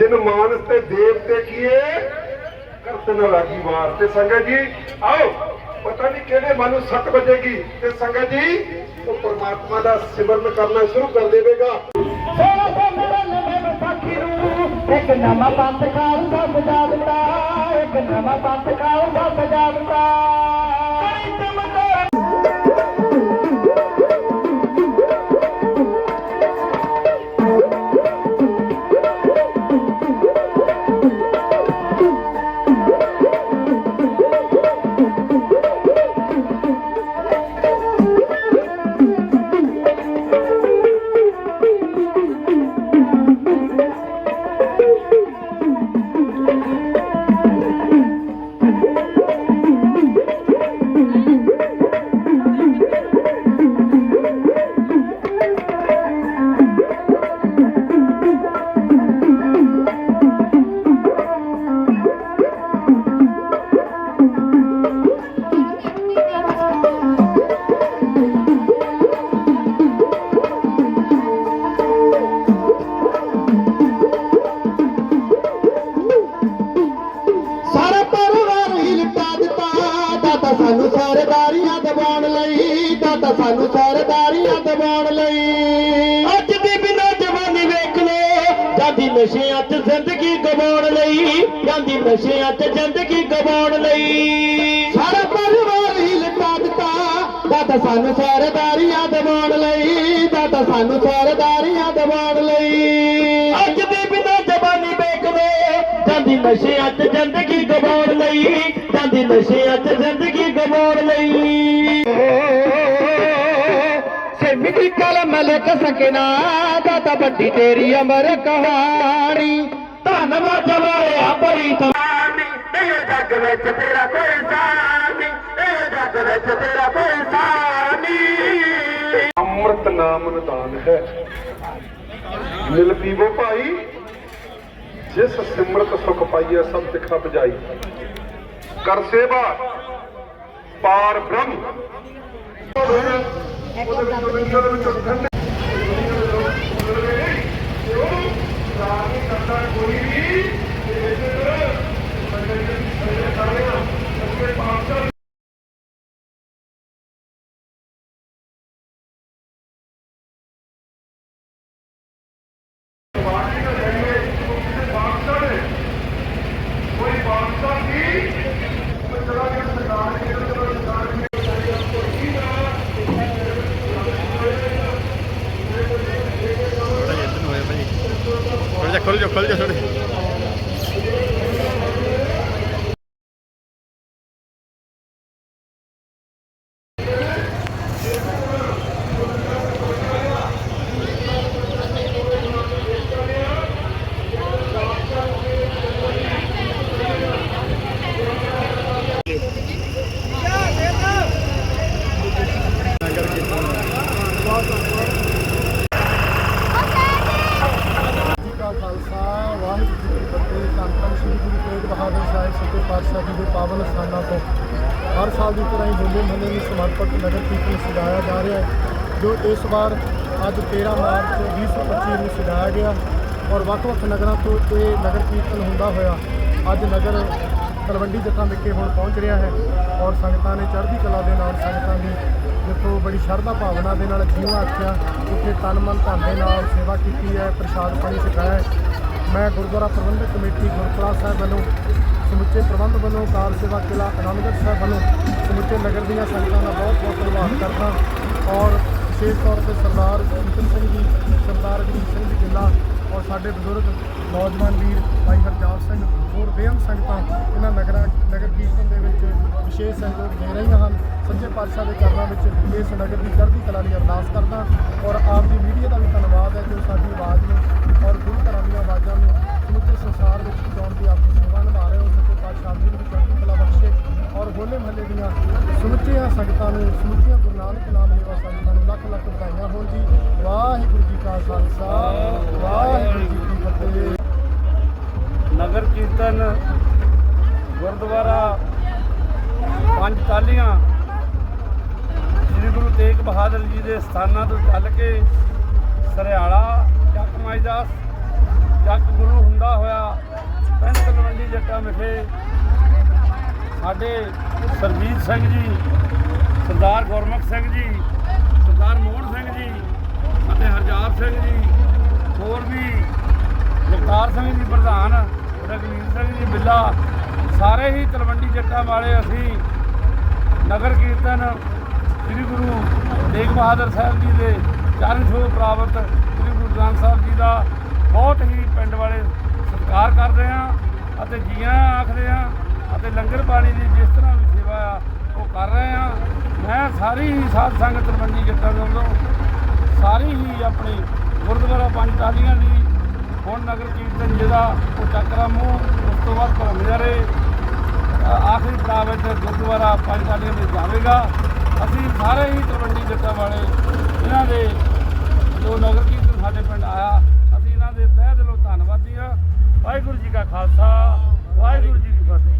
ਜਿਨ ਮਾਨਸ ਤੇ ਦੇਵ ਤੇ ਕੀਏ ਕਰਤ ਲਾਗੀ ਵਾਰ। ਤੇ ਸੰਗਤ ਜੀ, ਆਓ, ਪਤਾ ਨਹੀਂ ਕਿਹੜੇ ਮਨ ਨੂੰ ਸੱਟ ਵੱਜੇਗੀ। ਤੇ ਸੰਗਤ ਜੀ, ਉਹ ਪਰਮਾਤਮਾ ਦਾ ਸਿਮਰਨ ਕਰਨਾ ਸ਼ੁਰੂ ਕਰ ਦੇਵੇਗਾ। ਇੱਕ ਨਵਾਂ ਪੰਥ ਖਾਲਸਾ ਸਜਾ ਦਿੱਤਾ। ਇੱਕ ਨਵਾਂ ਪੰਥ ਖਾਲਸਾ ਸਜਾ ਸਾਨੂੰ ਸਰਦਾਰੀਆਂ ਦਬਾਉਣ ਲਈ ਦਾਤਾ ਸਾਨੂੰ ਸਰਦਾਰੀਆਂ ਦਬਾਉਣ ਲਈ। ਅੱਜ ਦੀ ਬਿਨਾ ਜਵਾਨੀ ਵੇਖ ਲੋ, ਜਾਂਦੀ ਨਸ਼ਿਆਂ 'ਚ ਜ਼ਿੰਦਗੀ ਗਵਾਉਣ ਲਈ, ਜਾਂਦੀ ਨਸ਼ਿਆਂ 'ਚ ਜ਼ਿੰਦਗੀ ਗਵਾਉਣ ਲਈ। ਸਾਰਾ ਪਰਿਵਾਰ ਹੀ ਲੁਟਾ ਦਿੱਤਾ ਦਾਤਾ ਸਾਨੂੰ ਸਰਦਾਰੀਆਂ ਦਬਾਉਣ ਲਈ ਦਾਤਾ ਸਾਨੂੰ ਸਰਦਾਰੀਆਂ ਦਬਾਉਣ ਲਈ। ਅੱਜ ਦੀ ਬਿਨਾ ਜਵਾਨੀ ਵੇਖ ਲੋ, ਜਾਂਦੀ ਨਸ਼ਿਆਂ 'ਚ ਜ਼ਿੰਦਗੀ ਗਵਾਉਣ ਲਈ, ਜਾਂਦੀ ਨਸ਼ਿਆਂ 'ਚ ਜ਼ਿੰਦਗੀ ਦੀ ਕਲਮ ਲਿਖ ਸਕਣਾ ਦਾਤਾ ਵੱਡੀ ਤੇਰੀ ਅਮਰ ਕਹਾਣੀ ਧੰਨਵਾਦ ਜਵਾਇਆ ਬੜੀ ਤਮਾਨੀ ਇਹ ਜੱਗ ਵਿੱਚ ਤੇਰਾ ਕੋਈ ਸਾਨੀ ਇਹ ਜੱਗ ਵਿੱਚ ਤੇਰਾ ਕੋਈ ਸਾਨੀ ਅੰਮ੍ਰਿਤ ਨਾਮ ਨਿਦਾਨ ਹੈ ਮਿਲ ਪੀਵੋ ਭਾਈ ਜਿਸ ਸਿਮਰਤ ਸੁਖ ਪਾਈਐ ਸਭ ਤਿਖਾ ਬਜਾਈ ਕਰ ਸੇਵਾ ਪਾਰ ਬ੍ਰਹਮ ਉਹਦੇ ਵਿੱਚੋਂ ਵਿੱਚੋਂ ਦੇ ਵਿੱਚੋਂ ਠੰਡੇ ਕੋਈ ਵੀ ਕੋਈ ਬਾਦਸ਼ਾਹ ਦੀ ਚਲਾ ਕੇ ਸਰਕਾਰ ਦੀ ਸਰਕਾਰ ਦੀ ਥੋੜਾ ਜਿਹਾ ਇੱਧਰ ਨੂੰ ਹੋਇਆ ਭਾਜੀ ਥੋੜਾ ਜਿਹਾ ਖੁੱਲ ਜਾ ਖੁੱਲ ਜਾ ਥੋੜੇ ਜੀ ਕਾ ਖਾਲਸਾ ਵਾਹਿਗੁਰੂ ਜੀ ਕੀ ਫਤਿਹ ਧੰਨ ਧੰਨ ਸ੍ਰੀ ਗੁਰੂ ਤੇਗ ਬਹਾਦਰ ਸਾਹਿਬ ਸੱਚੇ ਪਾਤਸ਼ਾਹ ਜੀ ਦੇ ਪਾਵਨ ਸਥਾਨਾਂ ਤੋਂ ਹਰ ਸਾਲ ਦੀ ਤਰ੍ਹਾਂ ਹੀ ਹੋਲੇ ਮਹੱਲੇ ਨੂੰ ਸਮਰਪਿਤ ਨਗਰ ਕੀਰਤਨ ਸਜਾਇਆ ਜਾ ਰਿਹਾ ਹੈ, ਜੋ ਇਸ ਵਾਰ ਅੱਜ 13 ਮਾਰਚ 2025 ਨੂੰ ਸਜਾਇਆ ਗਿਆ ਔਰ ਵੱਖ-ਵੱਖ ਨਗਰਾਂ ਤੋਂ ਇਹ ਨਗਰ ਕੀਰਤਨ ਹੁੰਦਾ ਹੋਇਆ ਅੱਜ ਨਗਰ ਤਲਵੰਡੀ ਜੱਥਾ ਵਿਖੇ ਹੁਣ ਪਹੁੰਚ ਰਿਹਾ ਹੈ ਔਰ ਸੰਗਤਾਂ ਨੇ ਚੜ੍ਹਦੀ ਕਲਾ ਦੇ ਨਾਲ ਸੰਗਤਾਂ ਦੀ ਜਿੱਥੋਂ ਬੜੀ ਸ਼ਰਧਾ ਭਾਵਨਾ ਦੇ ਨਾਲ ਜੀਵਾ ਆਖਿਆ, ਉੱਥੇ ਤਨ ਮਨ ਧਨ ਦੇ ਨਾਲ ਸੇਵਾ ਕੀਤੀ ਹੈ, ਪ੍ਰਸ਼ਾਦ ਪਾਣੀ ਛਕਾਇਆ ਮੈਂ ਗੁਰਦੁਆਰਾ ਪ੍ਰਬੰਧਕ ਕਮੇਟੀ ਗੁਰਪੁਰਾ ਸਾਹਿਬ ਵੱਲੋਂ, ਸਮੁੱਚੇ ਪ੍ਰਬੰਧ ਵੱਲੋਂ ਕਾਰ ਸੇਵਾ ਕਿਲਾ ਆਨੰਦਗੜ੍ਹ ਸਾਹਿਬ ਵੱਲੋਂ ਸਮੁੱਚੇ ਨਗਰ ਦੀਆਂ ਸੰਗਤਾਂ ਦਾ ਬਹੁਤ ਬਹੁਤ ਧੰਨਵਾਦ ਕਰਦਾ ਔਰ ਵਿਸ਼ੇਸ਼ ਤੌਰ ਤੇ ਸਰਦਾਰ ਜੀਤਨ ਸਿੰਘ ਜੀ, ਸਰਦਾਰ ਅਜੀਤ ਸਿੰਘ ਜੀ ਗਿੱਲਾ ਔਰ ਸਾਡੇ ਬਜ਼ੁਰਗ ਨੌਜਵਾਨ ਵੀਰ ਭਾਈ ਹਰਜਾਲ ਸਿੰਘ ਹੋਰ ਬੇਅੰਤ ਸੰਗਤਾਂ, ਇਹਨਾਂ ਨਗਰਾਂ, ਨਗਰ ਕੀਰਤਨ ਦੇ ਵਿੱਚ ਵਿਸ਼ੇਸ਼ ਸਹਿਯੋਗ ਦੇ ਰਹੀਆਂ ਸੱਚੇ ਪਾਤਸ਼ਾਹ ਦੇ ਚਰਨਾਂ ਵਿੱਚ ਇਸ ਨਗਰ ਦੀ ਚੜ੍ਹਦੀ ਕਲਾ ਲਈ ਅਰਦਾਸ ਕਰਦਾ ਔਰ ਆਪ ਦੀ ਮੀਡੀਆ ਦਾ ਵੀ ਧੰਨਵਾਦ ਹੈ ਜੋ ਸਾਡੀ ਆਵਾਜ਼ ਨੂੰ ਔਰ ਗੁਰੂ ਘਰਾਂ ਦੀਆਂ ਆਵਾਜ਼ਾਂ ਨੂੰ ਸਮੁੱਚੇ ਸੰਸਾਰ ਵਿੱਚ ਪਹੁੰਚਾਉਣ ਦੀ ਆਪਣੀ ਸੇਵਾ ਨਿਭਾ ਰਹੇ ਹੋ। ਸੱਚੇ ਪਾਤਸ਼ਾਹ ਜੀ ਨੂੰ ਵੀ ਚੜ੍ਹਦੀ ਕਲਾ ਬਖਸ਼ੇ ਔਰ ਹੋਲੇ ਮਹੱਲੇ ਦੀਆਂ ਸਮੁੱਚੀਆਂ ਸੰਗਤਾਂ ਨੂੰ, ਸਮੁੱਚੀਆਂ ਗੁਰੂ ਨਾਨਕ ਨਾਮ ਲੇਵਾ ਸੰਗਤਾਂ ਨੂੰ ਲੱਖ ਲੱਖ ਵਧਾਈਆਂ ਹੋਣ ਜੀ। ਵਾਹਿਗੁਰੂ ਜੀ ਕਾ ਖਾਲਸਾ, ਵਾਹਿਗੁਰੂ ਜੀ ਕੀ ਫਤਿਹ। ਨਗਰ ਕੀਰਤਨ ਗੁਰਦੁਆਰਾ ਪੰਜ ਟਾਲੀਆਂ ਬਹਾਦਰ ਜੀ ਦੇ ਸਥਾਨਾਂ ਤੋਂ ਚੱਲ ਕੇ ਸਰਿਆਲਾ, ਚੱਕ ਮਾਈਦਾਸ ਜਗ ਗੁਰੂ ਹੁੰਦਾ ਹੋਇਆ ਪਿੰਡ ਤਲਵੰਡੀ ਜੱਟਾਂ ਵਿਖੇ ਸਾਡੇ ਸਰਜੀਤ ਸਿੰਘ ਜੀ, ਸਰਦਾਰ ਗੁਰਮੁਖ ਸਿੰਘ ਜੀ, ਸਰਦਾਰ ਮੋਹਨ ਸਿੰਘ ਜੀ ਅਤੇ ਹਰਜਾਬ ਸਿੰਘ ਜੀ, ਹੋਰ ਵੀ ਜਗਤਾਰ ਸਿੰਘ ਜੀ ਪ੍ਰਧਾਨ, ਰਗਵੀਰ ਸਿੰਘ ਜੀ ਬਿੱਲਾ, ਸਾਰੇ ਹੀ ਤਲਵੰਡੀ ਜੱਟਾਂ ਵਾਲੇ ਅਸੀਂ ਨਗਰ ਕੀਰਤਨ ਸ੍ਰੀ ਗੁਰੂ ਤੇਗ ਬਹਾਦਰ ਸਾਹਿਬ ਜੀ ਦੇ ਚਰਨ ਛੋਹ ਪ੍ਰਾਪਤ ਸ੍ਰੀ ਗੁਰੂ ਗ੍ਰੰਥ ਸਾਹਿਬ ਜੀ ਦਾ ਬਹੁਤ ਹੀ ਪਿੰਡ ਵਾਲੇ ਸਤਿਕਾਰ ਕਰਦੇ ਹਾਂ ਅਤੇ ਜੀਆਂ ਆਖਦੇ ਹਾਂ ਅਤੇ ਲੰਗਰ ਪਾਣੀ ਦੀ ਜਿਸ ਤਰ੍ਹਾਂ ਵੀ ਸੇਵਾ ਆ, ਉਹ ਕਰ ਰਹੇ ਹਾਂ। ਮੈਂ ਸਾਰੀ ਹੀ ਸਾਧ ਸੰਗਤ ਤਲਵੰਡੀ ਜੱਟਾਂ ਦੇ ਵੱਲੋਂ ਸਾਰੀ ਹੀ ਆਪਣੀ ਗੁਰਦੁਆਰਾ ਪੰਜ ਟਾਲੀਆਂ ਦੀ ਹੁਣ ਨਗਰ ਕੀਰਤਨ ਜਿਹਦਾ ਉਹ ਚੱਕਰਾ ਮੂੰਹ, ਉਸ ਤੋਂ ਬਾਅਦ ਘੁੰਮ ਜਾਰੇ ਆਖਰੀ ਪੜਾਅ ਵਿੱਚ ਗੁਰਦੁਆਰਾ ਪੰਜ ਟਾਲੀਆਂ ਵਿੱਚ ਜਾਵੇਗਾ। ਅਸੀਂ ਸਾਰੇ ਹੀ ਤਲਵੰਡੀ ਜੱਟਾਂ ਵਾਲੇ, ਇਹਨਾਂ ਦੇ ਜੋ ਨਗਰ ਕੀਰਤਨ ਸਾਡੇ ਪਿੰਡ ਆਇਆ, ਅਸੀਂ ਇਹਨਾਂ ਦੇ ਤਹਿ ਦਿਲੋਂ ਧੰਨਵਾਦੀ ਹਾਂ। ਵਾਹਿਗੁਰੂ ਜੀ ਕਾ ਖਾਲਸਾ, ਵਾਹਿਗੁਰੂ ਜੀ ਕੀ ਫਤਿਹ।